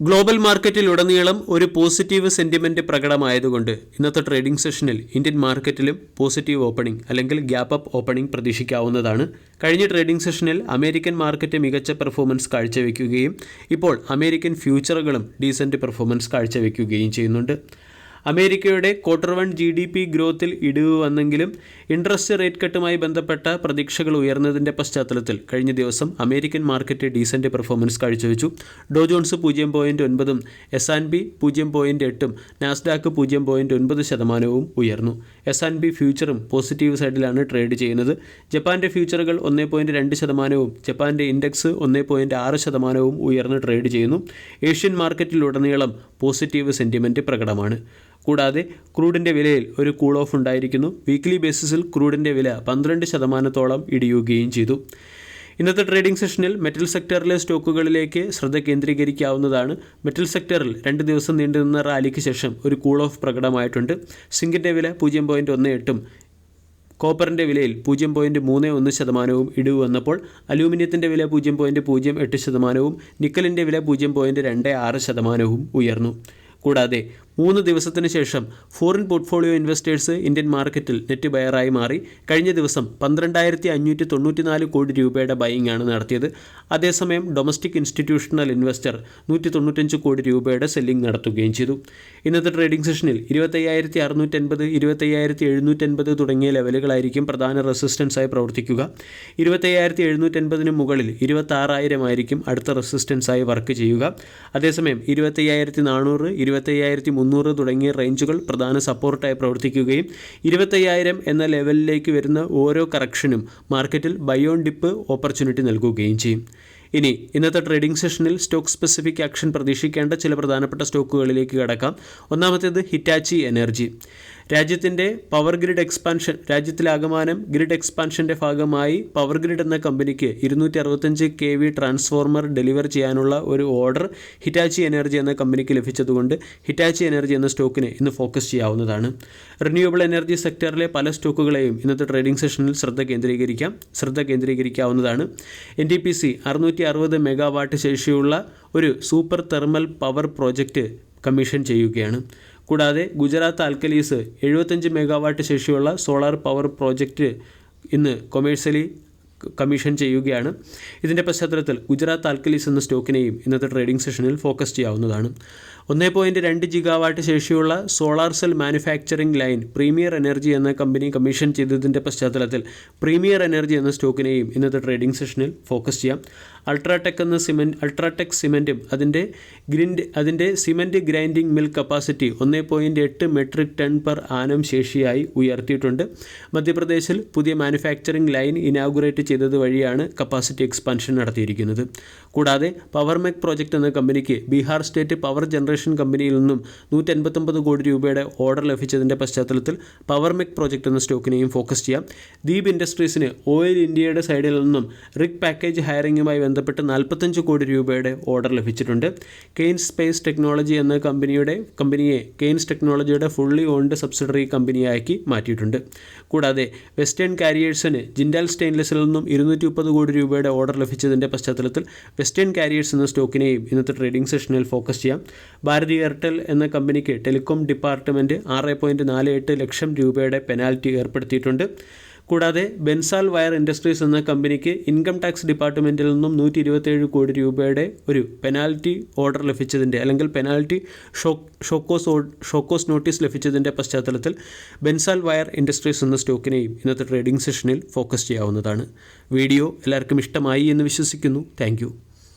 Global മാർക്കറ്റിൽ ഉടനീളം ഒരു പോസിറ്റീവ് സെന്റിമെന്റ് പ്രകടമായതുകൊണ്ട് ഇന്നത്തെ ട്രേഡിംഗ് സെഷനിൽ ഇന്ത്യൻ മാർക്കറ്റിലും പോസിറ്റീവ് ഓപ്പണിംഗ് അല്ലെങ്കിൽ ഗ്യാപ്പ് അപ്പ് ഓപ്പണിംഗ് പ്രതീക്ഷിക്കാവുന്നതാണ്. കഴിഞ്ഞ ട്രേഡിംഗ് സെഷനിൽ അമേരിക്കൻ മാർക്കറ്റ് മികച്ച പെർഫോമൻസ് കാഴ്ചവെക്കുകയും ഇപ്പോൾ അമേരിക്കൻ ഫ്യൂച്ചറുകളും ഡീസന്റ് പെർഫോമൻസ് കാഴ്ചവെക്കുകയും ചെയ്യുന്നുണ്ട്. അമേരിക്കയുടെ quarter one G D P ഗ്രോത്തിൽ ഇടിവ് വന്നെങ്കിലും ഇൻട്രസ്റ്റ് റേറ്റ് കട്ടുമായി ബന്ധപ്പെട്ട പ്രതീക്ഷകൾ ഉയർന്നതിന്റെ പശ്ചാത്തലത്തിൽ കഴിഞ്ഞ ദിവസം അമേരിക്കൻ മാർക്കറ്റ് ഡീസന്റ് പെർഫോമൻസ് കാഴ്ചവെച്ചു. ഡോ ജോൺസ് പൂജ്യം പോയിന്റ് ഒൻപതും എസ് ആൻഡ് ബി പൂജ്യം പോയിന്റ് എട്ടും നാസ്ഡാക്ക് പൂജ്യം പോയിന്റ് ഒൻപത് ശതമാനവും ഉയർന്നു. എസ് ആൻഡ് ബി ഫ്യൂച്ചറും പോസിറ്റീവ് സൈഡിലാണ് ട്രേഡ് ചെയ്യുന്നത്. ജപ്പാന്റെ ഫ്യൂച്ചറുകൾ ഒന്ന് പോയിന്റ് രണ്ട് ശതമാനവും ജപ്പാന്റെ ഇൻഡെക്സ് ഒന്ന് പോയിന്റ് ആറ് ശതമാനവും ഉയർന്ന് ട്രേഡ് ചെയ്യുന്നു. ഏഷ്യൻ മാർക്കറ്റിലുടനീളം പോസിറ്റീവ് സെന്റിമെന്റ് പ്രകടമാണ്. കൂടാതെ ക്രൂഡിന്റെ വിലയിൽ ഒരു കൂൾ ഓഫ് ഉണ്ടായിരിക്കുന്നു. വീക്ക്ലി ബേസിസിൽ ക്രൂഡിന്റെ വില പന്ത്രണ്ട് ശതമാനത്തോളം ഇടിയുകയും ചെയ്തു. ഇന്നത്തെ ട്രേഡിംഗ് സെഷനിൽ മെറ്റൽ സെക്ടറിലെ സ്റ്റോക്കുകളിലേക്ക് ശ്രദ്ധ കേന്ദ്രീകരിക്കാവുന്നതാണ്. മെറ്റൽ സെക്ടറിൽ രണ്ട് ദിവസം നീണ്ടുനിന്ന റാലിക്ക് ശേഷം ഒരു കൂൾ ഓഫ് പ്രകടമായിട്ടുണ്ട്. സിങ്കിന്റെ വില പൂജ്യം പോയിന്റ് ഒന്ന് എട്ടും കോപ്പറിന്റെ വിലയിൽ പൂജ്യം പോയിന്റ് മൂന്ന് ഒന്ന് ശതമാനവും ഇടിവ് വന്നപ്പോൾ അലൂമിനിയത്തിന്റെ വില പൂജ്യം പോയിന്റ് പൂജ്യം എട്ട് ശതമാനവും നിക്കലിന്റെ വില പൂജ്യം പോയിന്റ് രണ്ട് ആറ് ശതമാനവും ഉയർന്നു. കൂടാതെ മൂന്ന് ദിവസത്തിന് ശേഷം ഫോറിൻ പോർട്ട്ഫോളിയോ ഇൻവെസ്റ്റേഴ്സ് ഇന്ത്യൻ മാർക്കറ്റിൽ നെറ്റ് ബയറായി മാറി. കഴിഞ്ഞ ദിവസം പന്ത്രണ്ടായിരത്തി അഞ്ഞൂറ്റി തൊണ്ണൂറ്റിനാല് കോടി രൂപയുടെ ബൈയിങ് ആണ് നടത്തിയത്. അതേസമയം ഡൊമസ്റ്റിക് ഇൻസ്റ്റിറ്റ്യൂഷണൽ ഇൻവെസ്റ്റർ നൂറ്റി തൊണ്ണൂറ്റഞ്ച് കോടി രൂപയുടെ സെല്ലിംഗ് നടത്തുകയും ചെയ്തു. ഇന്നത്തെ ട്രേഡിംഗ് സെഷനിൽ ഇരുപത്തയ്യായിരത്തി അറുന്നൂറ്റൻപത് ഇരുപത്തയ്യായിരത്തി എഴുന്നൂറ്റൻപത് തുടങ്ങിയ ലെവലുകളായിരിക്കും പ്രധാന റെസിസ്റ്റൻസായി പ്രവർത്തിക്കുക. ഇരുപത്തയ്യായിരത്തി എഴുന്നൂറ്റൻപതിന് മുകളിൽ ഇരുപത്താറായിരം ആയിരിക്കും അടുത്ത റെസിസ്റ്റൻസായി വർക്ക് ചെയ്യുക. അതേസമയം ഇരുപത്തയ്യായിരത്തി നാനൂറ് ഇരുപത്തയ്യായിരത്തി മുന്നൂറ് തുടങ്ങിയ റേഞ്ചുകൾ പ്രധാന സപ്പോർട്ടായി പ്രവർത്തിക്കുകയും ഇരുപത്തയ്യായിരം എന്ന ലെവലിലേക്ക് വരുന്ന ഓരോ കറക്ഷനും മാർക്കറ്റിൽ ബയോൺ ഡിപ്പ് ഓപ്പർച്യൂണിറ്റി നൽകുകയും ചെയ്യും. ഇനി ഇന്നത്തെ ട്രേഡിംഗ് സെഷനിൽ സ്റ്റോക്ക് സ്പെസിഫിക് ആക്ഷൻ പ്രതീക്ഷിക്കേണ്ട ചില പ്രധാനപ്പെട്ട സ്റ്റോക്കുകളിലേക്ക് കടക്കാം. ഒന്നാമത്തേത് ഹിറ്റാച്ചി എനർജി. രാജ്യത്തിന്റെ പവർ ഗ്രിഡ് എക്സ്പാൻഷൻ രാജ്യത്തിലാകമാനം ഗ്രിഡ് എക്സ്പാൻഷന്റെ ഭാഗമായി പവർ ഗ്രിഡ് എന്ന കമ്പനിക്ക് ഇരുന്നൂറ്റി അറുപത്തഞ്ച് കെ വി ട്രാൻസ്ഫോർമർ ഡെലിവർ ചെയ്യാനുള്ള ഒരു ഓർഡർ ഹിറ്റാച്ചി എനർജി എന്ന കമ്പനിക്ക് ലഭിച്ചതുകൊണ്ട് ഹിറ്റാച്ചി എനർജി എന്ന സ്റ്റോക്കിനെ ഇന്ന് ഫോക്കസ് ചെയ്യാവുന്നതാണ്. റിന്യൂവബിൾ എനർജി സെക്ടറിലെ പല സ്റ്റോക്കുകളെയും ഇന്നത്തെ ട്രേഡിംഗ് സെഷനിൽ ശ്രദ്ധ കേന്ദ്രീകരിക്കാം. ശ്രദ്ധ കേന്ദ്രീകരിക്കാവുന്നതാണ്. എൻ ടി പി സി അറുന്നൂറ്റി അറുപത് മെഗാവാട്ട് ശേഷിയുള്ള ഒരു super thermal power project commission ചെയ്യുകയാണ്. കൂടാതെ ഗുജറാത്ത് ആൽക്കലീസ് എഴുപത്തഞ്ച് മെഗാവാട്ട് ശേഷിയുള്ള സോളാർ പവർ പ്രോജക്റ്റ് ഇന്ന് കൊമേഴ്സ്യലി കമ്മീഷൻ ചെയ്യുകയാണ്. ഇതിന്റെ പശ്ചാത്തലത്തിൽ ഗുജറാത്ത് ആൽക്കലീസ് എന്ന സ്റ്റോക്കിനെയും ഇന്നത്തെ ട്രേഡിംഗ് സെഷനിൽ ഫോക്കസ് ചെയ്യാവുന്നതാണ്. ഒന്ന് പോയിന്റ് രണ്ട് ജിഗാവാട്ട് ശേഷിയുള്ള solar cell manufacturing line premier energy എന്ന കമ്പനി കമ്മീഷൻ ചെയ്തതിന്റെ പശ്ചാത്തലത്തിൽ പ്രീമിയർ എനർജി എന്ന സ്റ്റോക്കിനെയും ഇന്നത്തെ ട്രേഡിംഗ് സെഷനിൽ ഫോക്കസ് ചെയ്യാം. അൾട്രാടെക് എന്ന സിമെന്റ് അൾട്രാടെക് സിമെന്റും അതിന്റെ ഗ്രിൻഡ് അതിന്റെ സിമെന്റ് ഗ്രൈൻഡിംഗ് മിൽ കപ്പാസിറ്റി ഒന്ന് പോയിന്റ് എട്ട് മെട്രിക് ടൺ പെർ ആനം ശേഷിയായി ഉയർത്തിയിട്ടുണ്ട്. മധ്യപ്രദേശിൽ പുതിയ മാനുഫാക്ചറിംഗ് ലൈൻ ഇനാഗുറേറ്റ് ചെയ്തത് വഴിയാണ് കപ്പാസിറ്റി എക്സ്പാൻഷൻ നടത്തിയിരിക്കുന്നത്. കൂടാതെ പവർമെക് പ്രോജക്റ്റ് എന്ന കമ്പനിക്ക് ബീഹാർ സ്റ്റേറ്റ് പവർ ജനറേഷൻ കമ്പനിയിൽ നിന്നും നൂറ്റൻപത്തൊമ്പത് കോടി രൂപയുടെ ഓർഡർ ലഭിച്ചതിന്റെ പശ്ചാത്തലത്തിൽ പവർമെക് പ്രോജക്റ്റ് എന്ന സ്റ്റോക്കിനെയും ഫോക്കസ് ചെയ്യാം. ദീപ് ഇൻഡസ്ട്രീസിന് ഓയിൽ ഇന്ത്യയുടെ സൈഡിൽ നിന്നും റിക് പാക്കേജ് ഹയറിംഗുമായി ബന്ധപ്പെട്ട് നാൽപ്പത്തഞ്ച് കോടി രൂപയുടെ ഓർഡർ ലഭിച്ചിട്ടുണ്ട്. കെയ്ൻസ് സ്പേസ് ടെക്നോളജി എന്ന കമ്പനിയുടെ കമ്പനിയെ കെയ്ൻസ് ടെക്നോളജിയുടെ ഫുള്ളി ഓൺഡ് സബ്സിഡറി കമ്പനിയാക്കി മാറ്റിയിട്ടുണ്ട്. കൂടാതെ വെസ്റ്റേൺ കാരിയേഴ്സിന് ജിൻഡാൽ സ്റ്റെയിൻലെസ്സിൽ നിന്നും ഇരുന്നൂറ്റി മുപ്പത് കോടി രൂപയുടെ ഓർഡർ ലഭിച്ചതിന്റെ പശ്ചാത്തലത്തിൽ വെസ്റ്റേൺ കാരിയേഴ്സ് എന്ന സ്റ്റോക്കിനെയും ഇന്നത്തെ ട്രേഡിംഗ് സെഷനിൽ ഫോക്കസ് ചെയ്യാം. ഭാരതി എയർടെൽ എന്ന കമ്പനിക്ക് ടെലികോം ഡിപ്പാർട്ട്മെന്റ് ആറ് പോയിന്റ് നാല് എട്ട് ലക്ഷം രൂപയുടെ പെനാൽറ്റി ഏർപ്പെടുത്തിയിട്ടുണ്ട്. കൂടാതെ ബെൻസാൽ വയർ ഇൻഡസ്ട്രീസ് എന്ന കമ്പനിക്ക് ഇൻകം ടാക്സ് ഡിപ്പാർട്ട്മെന്റിൽ നിന്നും നൂറ്റി ഇരുപത്തേഴ് കോടി രൂപയുടെ ഒരു പെനാൽറ്റി ഓർഡർ ലഭിച്ചതിന്റെ അല്ലെങ്കിൽ പെനാൽറ്റി ഷോക്കോസ് ഷോക്കോസ് നോട്ടീസ് ലഭിച്ചതിന്റെ പശ്ചാത്തലത്തിൽ ബെൻസാൽ വയർ ഇൻഡസ്ട്രീസ് എന്ന സ്റ്റോക്കിനെയും ഇന്നത്തെ ട്രേഡിംഗ് സെഷനിൽ ഫോക്കസ് ചെയ്യാവുന്നതാണ്. വീഡിയോ എല്ലാവർക്കും ഇഷ്ടമായി എന്ന് വിശ്വസിക്കുന്നു. താങ്ക്